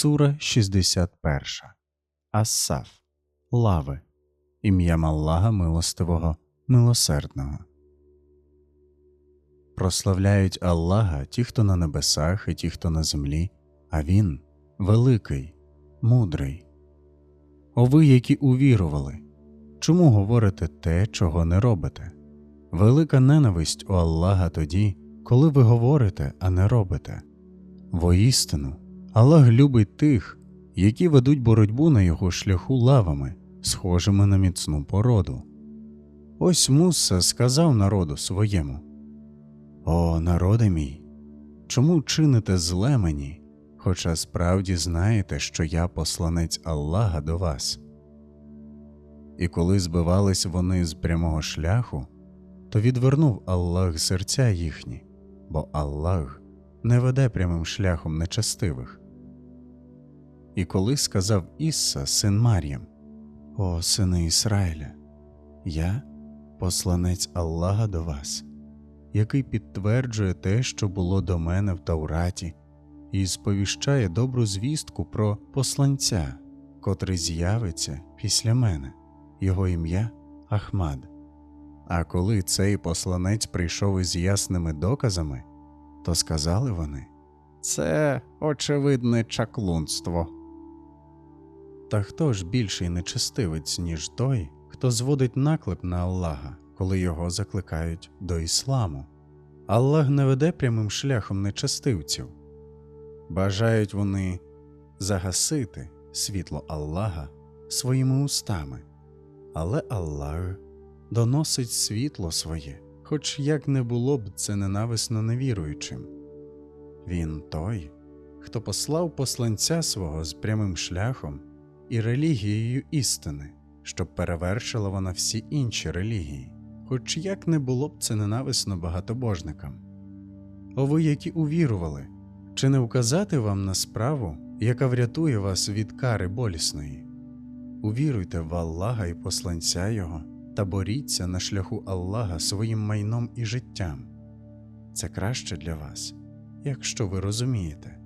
Сура 61. Ассаф. Лави. Ім'ям Аллаха Милостивого, Милосердного. Прославляють Аллаха ті, хто на небесах, і ті, хто на землі, а Він великий, мудрий. О ви, які увірували, чому говорите те, чого не робите? Велика ненависть у Аллаха тоді, коли ви говорите, а не робите. Воістину, Аллах любить тих, які ведуть боротьбу на його шляху лавами, схожими на міцну породу. Ось Муса сказав народу своєму: О, народе мій, чому чините зле мені, хоча справді знаєте, що я посланець Аллаха до вас? І коли збивались вони з прямого шляху, то відвернув Аллах серця їхні, бо Аллах не веде прямим шляхом нечестивих. І коли сказав Ісса, син Мар'ям, О, сини Ісраїля, я посланець Аллаха до вас, який підтверджує те, що було до мене в Таураті, і сповіщає добру звістку про посланця, котрий з'явиться після мене, його ім'я Ахмад. А коли цей посланець прийшов із ясними доказами, то сказали вони це очевидне чаклунство. Та хто ж більший нечестивець, ніж той, хто зводить наклеп на Аллаха, коли його закликають до ісламу? Аллах не веде прямим шляхом нечестивців. Бажають вони загасити світло Аллаха своїми устами, але Аллах доносить світло своє, хоч як не було б це ненависно невіруючим. Він той, хто послав посланця свого з прямим шляхом і релігією істини, щоб перевершила вона всі інші релігії, хоч як не було б це ненависно багатобожникам. О ви, які увірували, чи не вказати вам на справу, яка врятує вас від кари болісної? Увіруйте в Аллаха і посланця Його та боріться на шляху Аллаха своїм майном і життям. Це краще для вас, якщо ви розумієте.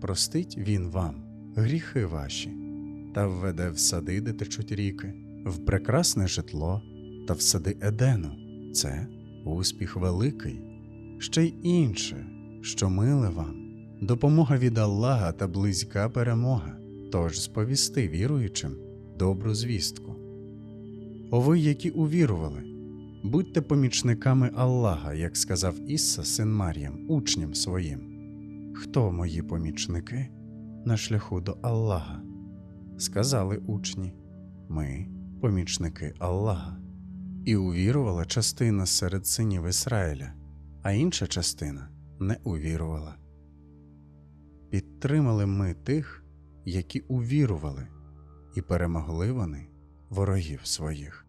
Простить Він вам гріхи ваші та введе в сади, де течуть ріки, в прекрасне житло та в сади Едену. Це успіх великий, ще й інше, що миле вам, допомога від Аллаха та близька перемога, тож сповісти віруючим добру звістку. О ви, які увірували, будьте помічниками Аллаха, як сказав Ісса, син Мар'ям, учням своїм. Хто мої помічники на шляху до Аллаха? Сказали учні, ми помічники Аллаха. І увірувала частина серед синів Ісраїля, а інша частина не увірувала. Підтримали ми тих, які увірували, і перемогли вони ворогів своїх.